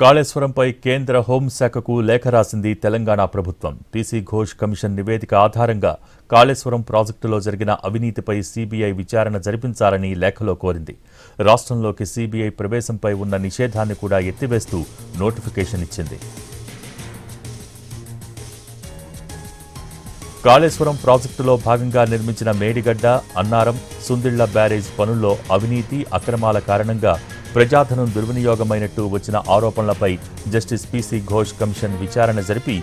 కాళేశ్వరంపై కేంద్ర హోంశాఖకు లేఖ రాసింది తెలంగాణ ప్రభుత్వం. పీసీ ఘోష్ కమిషన్ నివేదిక ఆధారంగా కాళేశ్వరం ప్రాజెక్టులో జరిగిన అవినీతిపై సీబీఐ విచారణ జరిపించాలని లేఖలో కోరింది. రాష్ట్రంలోకి సీబీఐ ప్రవేశంపై ఉన్న నిషేధాన్ని కూడా ఎత్తివేస్తూ నోటిఫికేషన్ ఇచ్చింది. కాళేశ్వరం ప్రాజెక్టులో భాగంగా నిర్మించిన మేడిగడ్డ అన్నారం సుందిళ్ళ బ్యారేజ్ పనుల్లో అవినీతి అక్రమాల కారణంగా ప్రజాధనం దుర్వినియోగమైనట్టు వచ్చిన ఆరోపణలపై జస్టిస్ పీసీ ఘోష్ కమిషన్ విచారణ జరిపి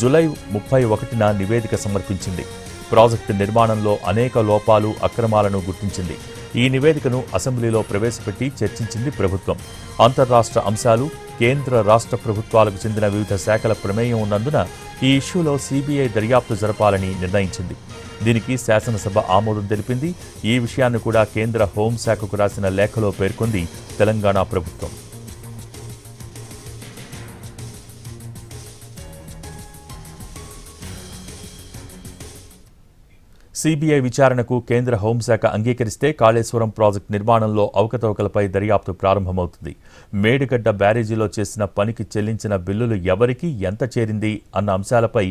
జులై ముప్పై ఒకటిన నివేదిక సమర్పించింది. ప్రాజెక్టు నిర్మాణంలో అనేక లోపాలు అక్రమాలను గుర్తించింది. ఈ నివేదికను అసెంబ్లీలో ప్రవేశపెట్టి చర్చించింది ప్రభుత్వం. అంతర్రాష్ట్ర అంశాలు కేంద్ర రాష్ట్ర ప్రభుత్వాలకు చెందిన వివిధ శాఖల ప్రమేయం ఉన్నందున ఈ ఇష్యూలో సీబీఐ దర్యాప్తు జరపాలని నిర్ణయించింది. దీనికి శాసనసభ ఆమోదం తెలిపింది. ఈ విషయాన్ని కూడా కేంద్ర హోంశాఖకు రాసిన లేఖలో పేర్కొంది తెలంగాణ ప్రభుత్వం. సిబిఐ విచారణకు కేంద్ర హోంశాఖ అంగీకరిస్తే కాళేశ్వరం ప్రాజెక్టు నిర్మాణంలో అవకతవకలపై దర్యాప్తు ప్రారంభమవుతుంది. మేడిగడ్డ బ్యారేజీలో చేసిన పనికి చెల్లించిన బిల్లులు ఎవరికి ఎంత చేరింది అన్న అంశాలపై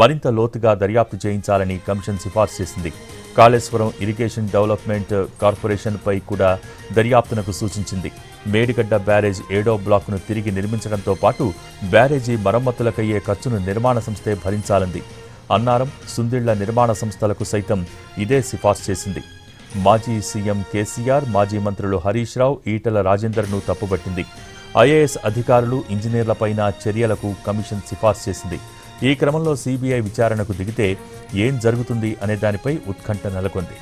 మరింత లోతుగా దర్యాప్తు చేయించాలని కమిషన్ సిఫార్సు చేసింది. కాళేశ్వరం ఇరిగేషన్ డెవలప్మెంట్ కార్పొరేషన్పై కూడా దర్యాప్తునకు సూచించింది. మేడిగడ్డ బ్యారేజ్ ఏడో బ్లాక్ను తిరిగి నిర్మించడంతో పాటు బ్యారేజీ మరమ్మతులకయ్యే ఖర్చును నిర్మాణ సంస్థే భరించాలంది. అన్నారం సుందిళ్ళ నిర్మాణ సంస్థలకు సైతం ఇదే సిఫార్సు చేసింది. మాజీ సీఎం కేసీఆర్ మాజీ మంత్రులు హరీష్ రావు ఈటల రాజేందర్ను తప్పుబట్టింది. ఐఏఎస్ అధికారులు ఇంజనీర్లపైన చర్యలకు కమిషన్ సిఫార్సు చేసింది. ఈ క్రమంలో సీబీఐ విచారణకు దిగితే ఏం జరుగుతుంది అనే దానిపై ఉత్కంఠ నెలకొంది.